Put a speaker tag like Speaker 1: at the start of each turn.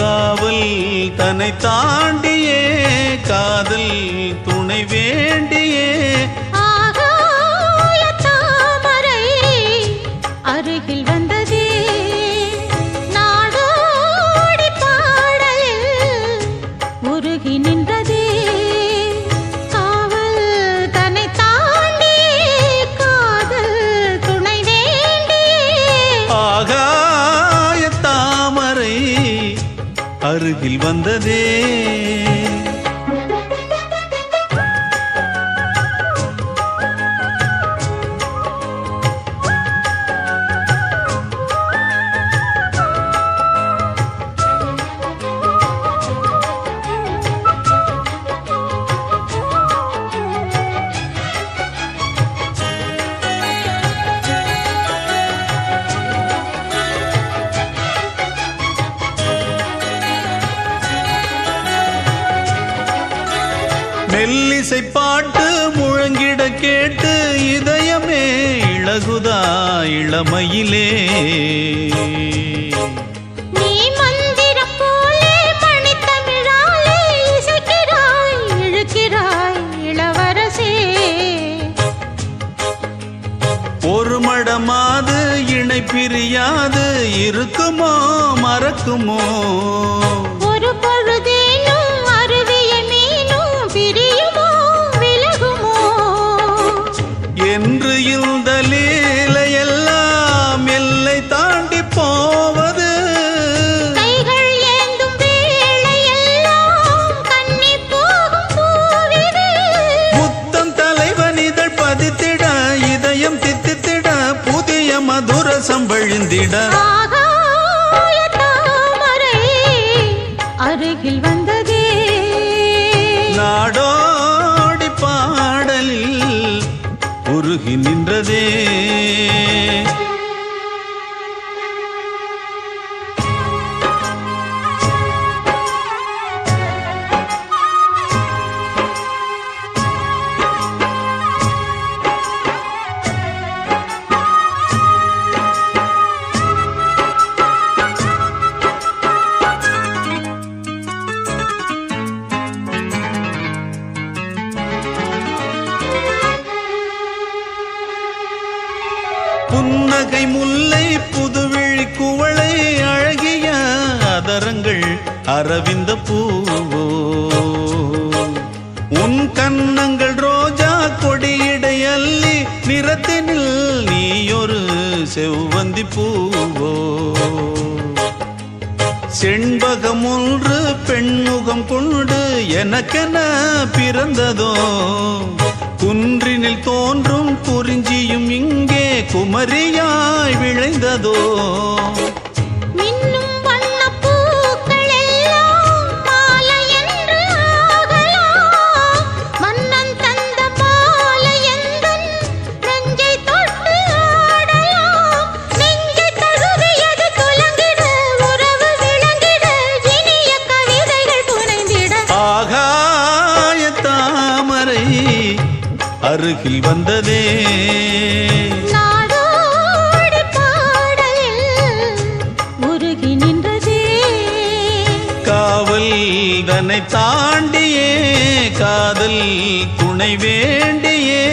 Speaker 1: காவல் தன்னை தாண்டியே காதல் துணை வேண்டியே.
Speaker 2: அருகில் வந்ததே.
Speaker 1: மெல்லிசை பாட்டு முழங்கிட கேட்டு இதயமே இழகுதா இளமையிலே. ஒரு மடமாது இணை பிரியாது இருக்குமோ மறக்குமோ?
Speaker 2: ஒரு தாமரை அருகில் வந்ததே
Speaker 1: நாடோடி பாடலில் உருகி நின்றதே புன்னகை முல்லை புதுவிழி குவளை அழகிய அதரங்கள் அரவிந்த பூவோ. உன் கன்னங்கள் ரோஜா கொடியிடை அள்ளி நிறத்தினில் நீயொரு செவ்வந்தி பூவோ. செண்பகம் ஒன்று பெண்முகம் கொண்டு எனக்கென பிறந்ததோ. குன்றினில் தோன்றும் குறிஞ்சியும் இங்கு குமரியாய் விளைந்ததோ?
Speaker 2: மின்னும் வண்ணப்
Speaker 1: இறைவனை தாண்டியே காதல் துணை வேண்டியே.